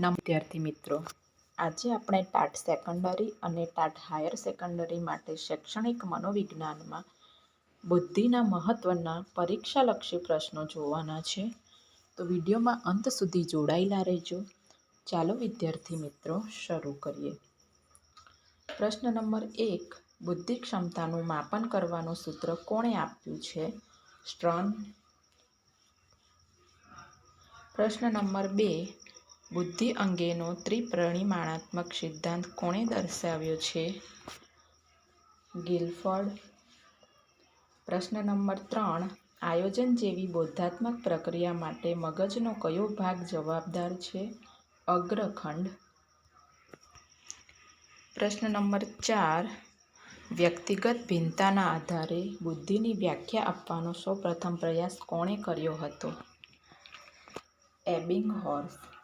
નમ વિદ્યાર્થી મિત્રો. આજે આપણે ટાટ સેકન્ડરી અને ટાટ હાયર સેકન્ડરી માટે શૈક્ષણિક મનોવિજ્ઞાનમાં બુદ્ધિના મહત્ત્વના પરીક્ષાલક્ષી પ્રશ્નો જોવાના છે. તો વિડીયોમાં અંત સુધી જોડાયેલા રહેજો. ચાલો વિદ્યાર્થી મિત્રો શરૂ કરીએ. પ્રશ્ન નંબર એક બુદ્ધિ ક્ષમતાનું માપન કરવાનું સૂત્ર કોણે આપ્યું છે? સ્ટ્રન. પ્રશ્ન નંબર બે બુદ્ધિ અંગેનો ત્રિપરિમાણાત્મક સિદ્ધાંત કોણે દર્શાવ્યો છે? ગિલફર્ડ. પ્રશ્ન નંબર ત્રણ. આયોજન જેવી બૌદ્ધાત્મક પ્રક્રિયા માટે મગજનો કયો ભાગ જવાબદાર છે? અગ્રખંડ. પ્રશ્ન નંબર ચાર. વ્યક્તિગત ભિન્નતાના આધારે બુદ્ધિની વ્યાખ્યા આપવાનો સૌપ્રથમ પ્રયાસ કોણે કર્યો હતો? એબિંગહોર્સ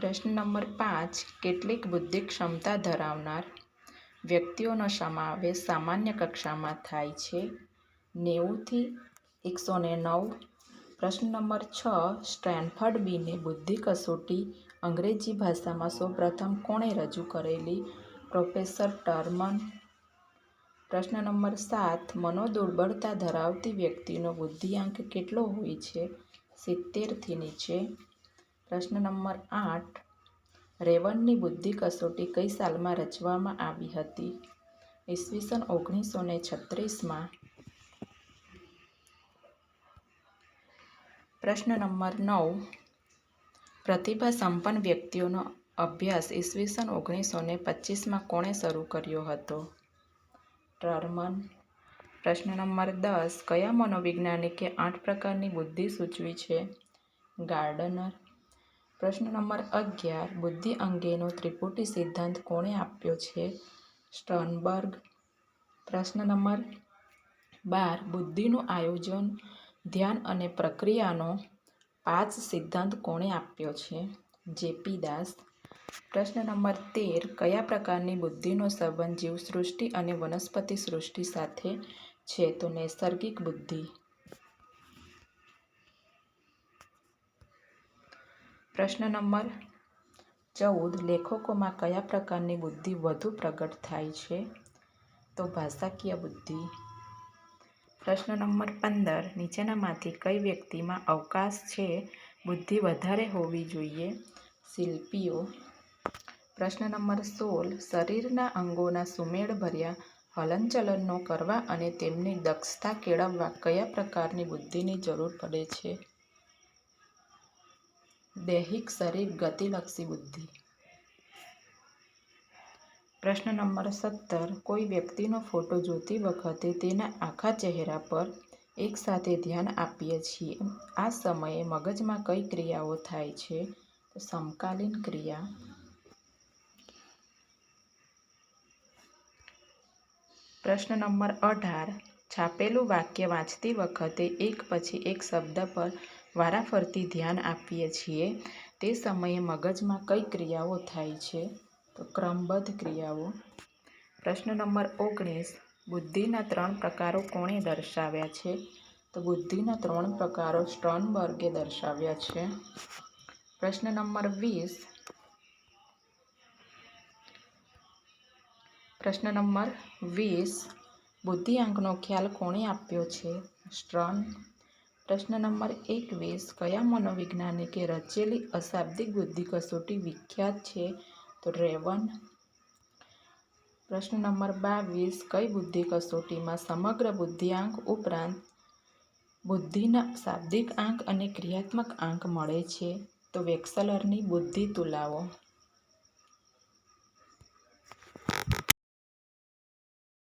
પ્રશ્ન નંબર પાંચ, કેટલીક બુદ્ધિ ક્ષમતા ધરાવનાર વ્યક્તિઓનો સમાવેશ સામાન્ય કક્ષામાં થાય છે? નેવુંથી એકસો ને નવ. પ્રશ્ન નંબર છ, સ્ટેનફર્ડ બીને બુદ્ધિ કસોટી અંગ્રેજી ભાષામાં સૌપ્રથમ કોણે રજૂ કરેલી? Professor Terman. પ્રશ્ન નંબર સાત, મનોદુર્બળતા ધરાવતી વ્યક્તિનો બુદ્ધિઆંક કેટલો હોય છે? સિત્તેરથી નીચે. પ્રશ્ન નંબર આઠ. રેવનની બુદ્ધિ કસોટી કઈ સાલમાં રચવામાં આવી હતી? ઈસવીસન ઓગણીસો ને છત્રીસમાં. પ્રશ્ન નંબર નવ. પ્રતિભા સંપન્ન વ્યક્તિઓનો અભ્યાસ ઈસવીસન ઓગણીસો ને પચીસમાં કોણે શરૂ કર્યો હતો? ટર્મન. પ્રશ્ન નંબર દસ. કયા મનોવૈજ્ઞાનિકે આઠ પ્રકારની બુદ્ધિ સૂચવી છે? ગાર્ડનર. પ્રશ્ન નંબર અગિયાર. બુદ્ધિ અંગેનો ત્રિપુટી સિદ્ધાંત કોણે આપ્યો છે? સ્ટર્નબર્ગ. પ્રશ્ન નંબર બાર. બુદ્ધિનું આયોજન, ધ્યાન અને પ્રક્રિયાનો પાંચ સિદ્ધાંત કોણે આપ્યો છે? જેપી દાસ. પ્રશ્ન નંબર તેર. કયા પ્રકારની બુદ્ધિનો સંબંધ જીવસૃષ્ટિ અને વનસ્પતિ સૃષ્ટિ સાથે છે? તો નૈસર્ગિક બુદ્ધિ. પ્રશ્ન નંબર ચૌદ, લેખકોમાં કયા પ્રકારની બુદ્ધિ વધુ પ્રગટ થાય છે? તો ભાષાકીય બુદ્ધિ. પ્રશ્ન નંબર પંદર, નીચેનામાંથી કઈ વ્યક્તિમાં અવકાશ છે? બુદ્ધિ વધારે હોવી જોઈએ. શિલ્પીઓ. પ્રશ્ન નંબર સોળ, શરીરના અંગોના સુમેળભર્યા હલનચલનો કરવા અને તેમની દક્ષતા કેળવવા કયા પ્રકારની બુદ્ધિની જરૂર પડે છે? દૈહિક શરીર ગતિલક્ષી બુદ્ધિ. પ્રશ્ન નંબર સત્તર. કોઈ વ્યક્તિનો ફોટો જોતી વખતે તેના આખા ચહેરા પર એકસાથે ધ્યાન આપીએ છીએ. આ સમયે મગજમાં કઈ ક્રિયાઓ થાય છે? સમકાલીન ક્રિયા. પ્રશ્ન નંબર અઢાર. છાપેલું વાક્ય વાંચતી વખતે એક પછી એક શબ્દ પર વારાફરતી ધ્યાન આપીએ છીએ. તે સમયે મગજમાં કઈ ક્રિયાઓ થાય છે? તો ક્રમબદ્ધ ક્રિયાઓ. પ્રશ્ન નંબર ઓગણીસ. બુદ્ધિના ત્રણ પ્રકારો કોણે દર્શાવ્યા છે? તો બુદ્ધિના ત્રણ પ્રકારો સ્ટર્નબર્ગે દર્શાવ્યા છે. પ્રશ્ન નંબર વીસ. પ્રશ્ન નંબર વીસ. બુદ્ધિઆંકનો ખ્યાલ કોણે આપ્યો છે? સ્ટ્રન પ્રશ્ન નંબર એકવીસ કયા મનોવૈજ્ઞાનિકે રચેલી અશાબ્દિક બુદ્ધિ કસોટી વિખ્યાત છે? તો રેવન. પ્રશ્ન નંબર બાવીસ કઈ બુદ્ધિ કસોટીમાં સમગ્ર બુદ્ધિઆંક ઉપરાંત બુદ્ધિના શાબ્દિક આંક અને ક્રિયાત્મક આંક મળે છે? તો વેક્સલરની બુદ્ધિ તુલાવો.